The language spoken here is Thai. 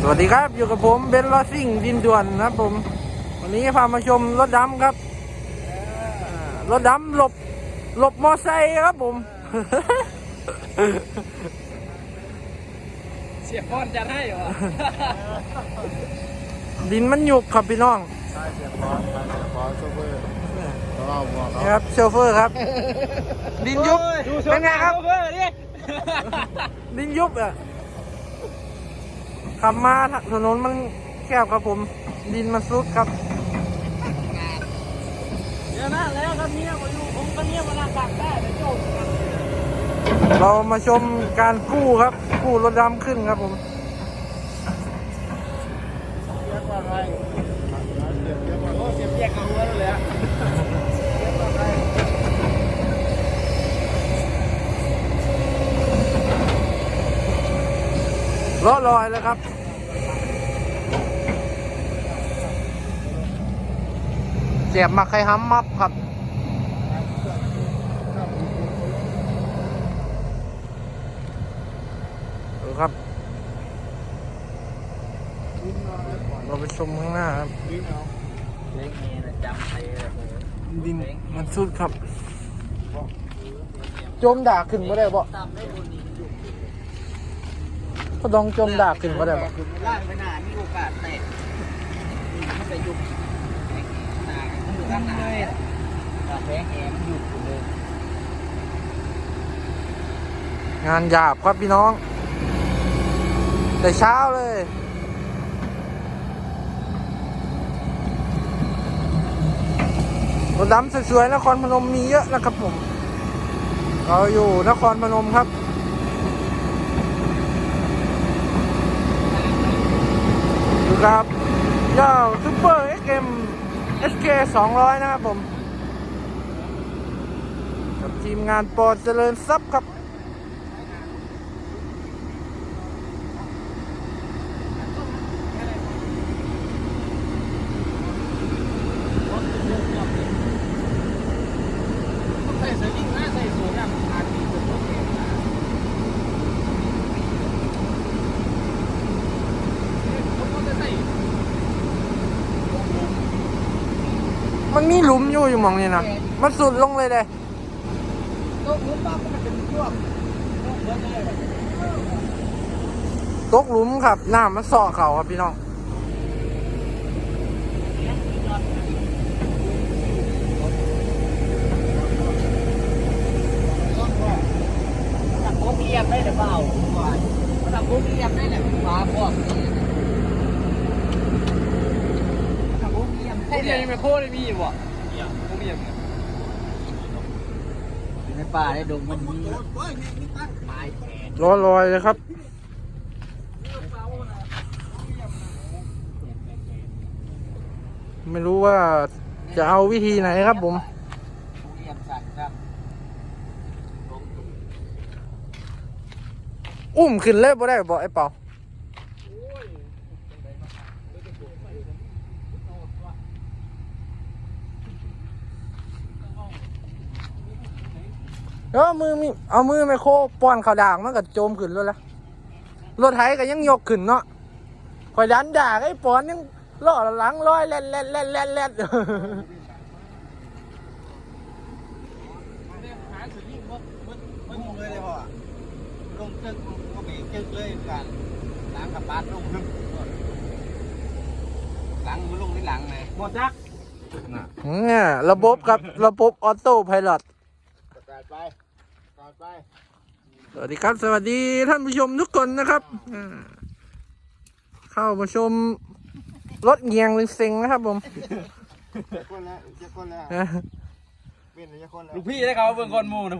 สวัสดีครับอยู่กับผมเบนซ์ลอซิ่งดินด่วนนะครับผม วันนี้พามาชมรถดำครับอ่ารถดำหลบหลบมอไซค์ครับผมเสียพรจะให้เหรอดินมันหยุกครับพี่น้องใช่เสียบอลใช่เสียบอลโชเฟอร์แล้วเอาหัวเขานี่ครับโชเฟอร์ครับ ดินยุบเป็นไงครับเพื่อดิดินยุบอะ ขับมาถนนมันแคบครับผม ดินมันซุดครับเดี๋ยวนะแล้วครับเนี่ยมาอยู่ผมก็เนี่ยมาลาบักได้แต่โจ้เรามาชมการกู้ครับ กู้รถดำขึ้นครับผมเรียกว่าไงเสียบเรียกว่า โอ้เสียบแยกกับหัวเลยอะ ล้อลอยเลยครับเจ็บมาใครห้ำมับครับ ดูครับ เราไปชมข้างหน้าครับ ดินมันสุดครับ โจมด่าขึ้นได้บ่ ตามได้บ่ ก็ต้องจมด่าขึ้นก็ได้บ่ล่างไปหนามีโอกาสแตกมันไปยุบแตกหนามันอยู่ข้างหน้าแต่แพงแอมนอยู่เลยงานหยาบครับพี่น้อง แต่เช้าเลยรถดำสวยๆนครพนมมีเยอะนะครับผม เราอยู่นครพนมครับ ครับเจ้าซูเปอร์เอ็กเอ็มเอสเคสองร้อยนะครับผม กับทีมงานปอเจริญทรัพย์ครับ ใส่สลิงนะใส่สูงอะอาจมีตัวโอเคผมก็จะใส่ มันมีหลุมอยู่อยู่หมองนี้นะมันสุดลงเลยเลยตัวผมบ้ามันเป็นช่วงช่วงเบิร์ดเลยตกหลุมครับน้ำมันเสาะเขาครับพี่น้องจากโค้งเอียมได้หรือเปล่าจากโค้งเอียมได้แหละฟ้าพวกจากโค้ง เอียมโค้งเอียมยังไม่โค้งเลยมีอยู่อะโค้งเอียมในป่าในดงมันมีไม้แขนลอยเลยครับไม่รู้ว่าจะเอาวิธีไหนครับผมโค้มสั่นครับอุ้มขึ้นเลยบ่ได้บ่ไอ้เป่า เออมือมีเอามือไมโครป้อนเขาด่างมันก็โจมขึ้นแล้วละรถไถก็ยังยกขึ้นเนาะคอยดันด่างไอ้ปอนยังล่อหลังลอยแล่นแล่นแล่นแล่นแล่นหาสุดยิ่งว่ามันลงเลยเลยพ่อลงตึกก็เบรกตึกเลยกันหลังกับบ้านลงทึกหลังมันลงที่หลังเลยหมดจักเนี่ยระบบครับระบบออโต้ไพลอต กาดไปกาดไป สวัสดีครับ สวัสดีท่านผู้ชมทุกคนนะครับอ่าเข้ามาชมรถเงียงลิงเซ็งนะครับผมจะคนแล้วจะคนแล้ว อ่า เป็นจะคนแล้ว ลูกพี่ได้เขาเบิ่งคนมูนะ